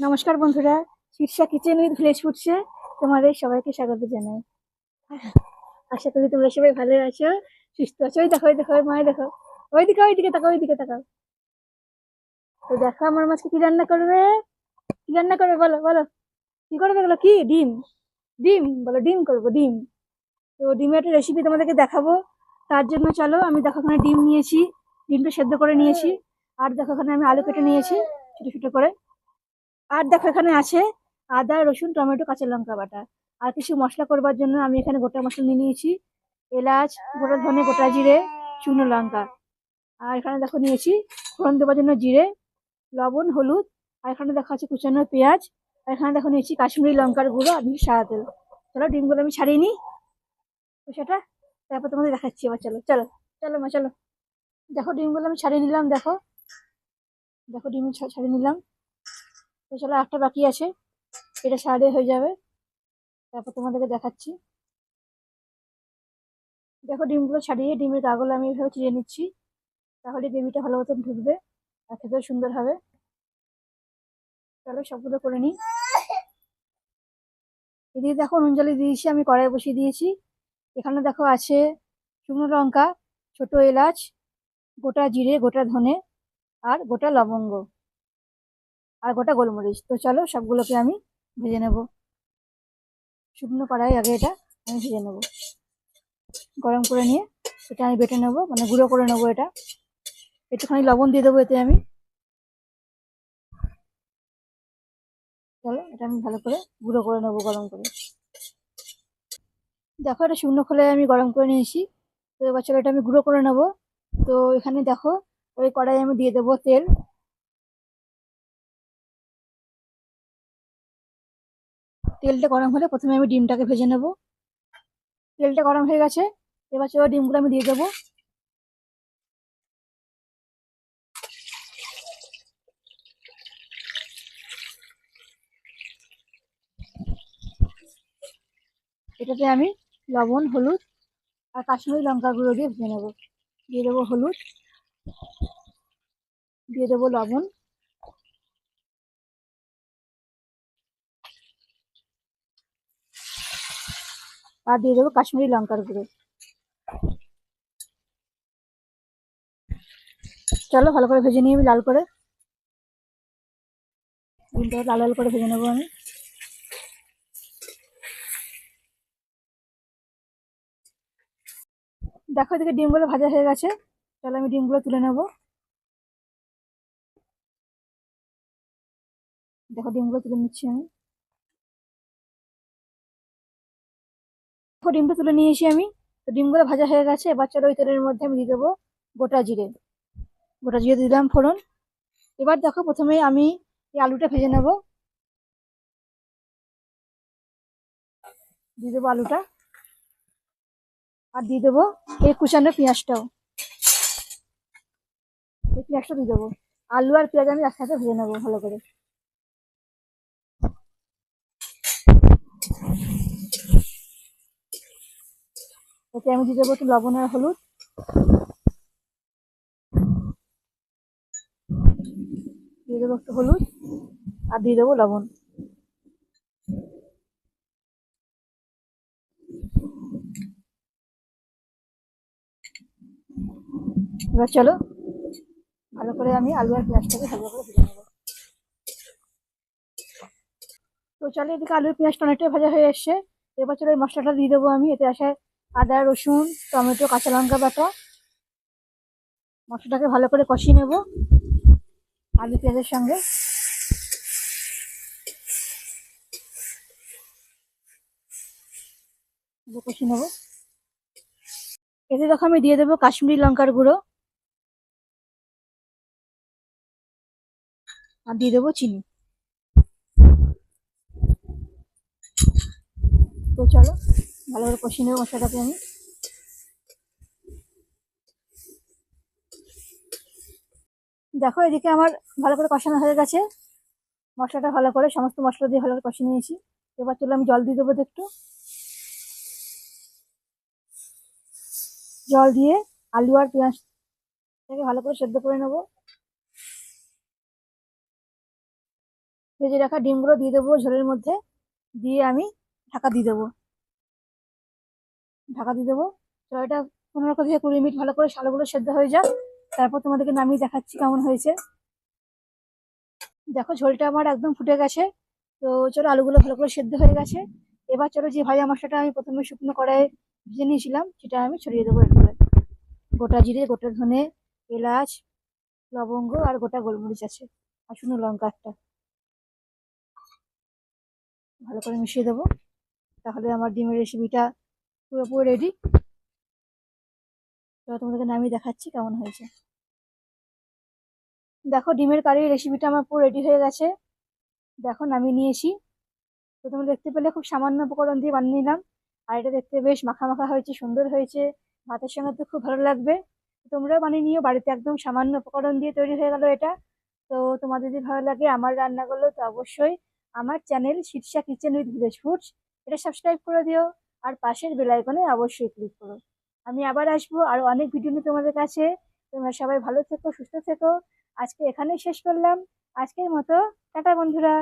নমস্কার বন্ধুরা Shirsha kitchen with village ফুডসে তোমাদের সবাইকে স্বাগত জানাই। আশা করি তোমরা সবাই ভালো আছো, সুস্থ আছো। ওই দেখো ওই দেখো, ওই মায় দেখো। ওইদিকে ওইদিকে তাকাও ওইদিকে তাকাও। তো দেখো, আমার মাছকে কি রান্না করবে? কি রান্না করবে বলো বলো। কি করবে বলো? কি? ডিম। ডিম, বলো, ডিম করব, ডিম। তো ডিমের একটা রেসিপি তোমাদেরকে দেখাবো। তার জন্য চলো, আমি দেখো ওখানে ডিম নিয়েছি। ডিমটা সেদ্ধ করে নিয়েছি। আর দেখো ওখানে আমি আলু কেটে নিয়েছি, ছোটো ছোটো করে। আর দেখো এখানে আছে আদা, রসুন, টমেটো, কাঁচা লঙ্কা বাটা। আর কিছু মশলা করবার জন্য আমি এখানে গোটা মশলা নিয়ে নিয়েছি। এলাচ গোটা ধনে, গোটা জিরে শুকনো লঙ্কা। আর এখানে দেখো নিয়েছি ফোড়ন দেওয়ার জন্য জিরে, লবণ, হলুদ। আর এখানে দেখো আছে কুচানো পেঁয়াজ। আর এখানে দেখো নিয়েছি কাশ্মীরি লঙ্কার গুঁড়ো আর সাদা তেল। চলো ডিমগুলো আমি ছাড়িয়ে নিই। সেটা তারপর তোমাদের দেখাচ্ছি আবার চলো চলো চলো মা, চলো। দেখো ডিমগুলো আমি ছাড়িয়ে নিলাম, দেখো। দেখো ডিম ছাড়িয়ে নিলাম। চলো একটা বাকি আছে। এটা সাড়ে হয়ে যাবে। তারপর তোমাদেরকে দেখাচ্ছি। দেখো ডিমগুলো ছাড়িয়ে ডিমের গাগুলো আমি এভাবে চিড়ে নিচ্ছি। তাহলে গ্রেভিটা ভালো মতন ঢুকবে আর খেতেও সুন্দর হবে। চলো সবগুলো করে নিই। এদিকে দেখো নুন জলে দিয়েছি, আমি কড়াই বসিয়ে দিয়েছি। এখানে দেখো আছে শুকনো লঙ্কা, ছোট এলাচ, গোটা জিরে, গোটা ধনে আর গোটা লবঙ্গ। আর গোটা গোলমরিচ। তো চলো সবগুলোকে আমি ভেজে নেব। শুকনো কড়াই আগে এটা আমি ভেজে নেব। গরম করে নিয়ে এটা আমি বেটে নেব মানে গুঁড়ো করে নেব এটা। একটুখানি লবণ দিয়ে দেবো এতে আমি। চলো এটা আমি ভালো করে গুঁড়ো করে নেব গরম করে। দেখো এটা শুকনো খোলে আমি গরম করে নিয়েছি। তো এবার চলো এটা আমি গুঁড়ো করে নেব। তো এখানে দেখো ওই কড়াই আমি দিয়ে দেবো তেল। তেলটা গরম হলে প্রথমে আমি ডিমটাকে ভেজে নেব। তেলটা গরম হয়ে গেছে, এবার চলো ডিমগুলো আমি দিয়ে দেবো। এটাতে আমি লবণ, হলুদ আর কাশ্মীরি লঙ্কা গুঁড়ো দিয়ে ভেজে নেব। দিয়ে দেবো হলুদ, দিয়ে দেবো লবণ। আর দিয়ে দেবো কাশ্মীরি লঙ্কার গুঁড়ো চলো ভালো করে ভেজে নিয়ে লাল করে ডিমটা লাল লাল করে ভেজে নেব আমি দেখো এদিকে ডিমগুলো ভাজা হয়ে গেছে। তাহলে আমি ডিমগুলো তুলে নেব। দেখো ডিমগুলো তুলে নিচ্ছি আমি। ডিমটা তুলে নিয়েছি আমি। তো ডিমগুলো ভাজা হয়ে গেছে, এবার চলো ওই তেলের মধ্যে আমি দিয়ে দেবো গোটা জিরে। গোটা জিরে দিলাম ফোড়ন। এবার দেখো প্রথমে আমি এই আলুটা ভেজে নেব। দিয়ে দেবো আলুটা। আর দিয়ে দেবো এই কুচানো পেঁয়াজটাও। এই পেঁয়াজটা দিয়ে দেবো। আলু আর পেঁয়াজ আমি একসাথে ভেজে নেব ভালো করে। এতে আমি দিয়ে দেবো একটু লবণ আর হলুদ। দিয়ে দেবো একটু হলুদ আর দিয়ে দেবো লবণ। এবার চলো, ভালো করে আমি আলু আর পেঁয়াজটাকে ভালো করে ভেজে নেব। তো চলো এদিকে আলু পেঁয়াজটা অনেকটাই ভাজা হয়ে এসছে। এবার চলো এই মশলাটা দিয়ে দেবো আমি। এতে আসে আদা, রসুন, টমেটো, কাঁচা লঙ্কা বাটা। মশলাটাকে ভালো করে কষিয়ে নেব আলু পেঁয়াজের সঙ্গে। কষিয়ে নেব। এতে দেখো আমি দিয়ে দেবো কাশ্মীরি লঙ্কার গুঁড়ো। আর দিয়ে দেবো চিনি। তো চলো। ভালো করে কষিয়ে নেব মশলাটাকে আমি। দেখো, এদিকে আমার ভালো করে কষানো হয়ে গেছে। মশলাটা ভালো করে, সমস্ত মশলা দিয়ে ভালো করে কষিয়ে নিয়েছি। এবার চলো আমি জল দিয়ে দেবো একটু। জল দিয়ে আলু আর পেঁয়াজটাকে ভালো করে সেদ্ধ করে নেব। ভেজে রাখা ডিমগুলো দিয়ে দেবো ঝোলের মধ্যে। দিয়ে আমি ঢাকা দিয়ে দেবো। ঢাকা দিয়ে দেবো। তো এটা পনেরো থেকে কুড়ি মিনিট ভালো করে শালগুলো সেদ্ধ হয়ে যাক। তারপর তোমাদেরকে নামিয়ে দেখাচ্ছি কেমন হয়েছে। দেখো ঝোলটা আমার একদম ফুটে গেছে। তো চলো আলুগুলো ভালো করে সেদ্ধ হয়ে গেছে। এবার চলো যে ভাজা মশলাটা আমি প্রথমে শুকনো কড়াই ভেজে নিয়েছিলাম, সেটা আমি ছড়িয়ে দেবো এরপরে। গোটা জিরে, গোটা ধনে, এলাচ, লবঙ্গ আর গোটা গোলমরিচ আছে। আর শুকনো লঙ্কা একটা। ভালো করে মিশিয়ে দেবো। তাহলে আমার ডিমের রেসিপিটা পুরোপুরি রেডি তো তোমাদেরকে নামিয়ে দেখাচ্ছি কেমন হয়েছে। দেখো, ডিমের কারির রেসিপিটা আমার পুরো রেডি হয়ে গেছে। দেখো, নামিয়ে নিয়েছি। তো তোমরা দেখতে পেলে খুব সামান্য উপকরণ দিয়ে বানিয়ে নিলাম। আর এটা দেখতে বেশ মাখা মাখা হয়েছে, সুন্দর হয়েছে। ভাতের সঙ্গে তো খুব ভালো লাগবে। তোমরাও বানিয়ে নিও, বাড়িতে একদম সামান্য উপকরণ দিয়ে তৈরি হয়ে গেল এটা। তো তোমাদের যদি ভালো লাগে আমার রান্নাগুলো, তো অবশ্যই আমার channel Shirsha kitchen with village foods এটা সাবস্ক্রাইব করে দিও। আর পাশের বেল আইকনে অবশ্যই ক্লিক করো। আমি আবার আসব আর অনেক ভিডিও নিয়ে তোমাদের কাছে। তোমরা সবাই ভালো থেকো, সুস্থ থেকো। আজকে এখানেই শেষ করলাম। আজকের মতো, টাটা বন্ধুরা।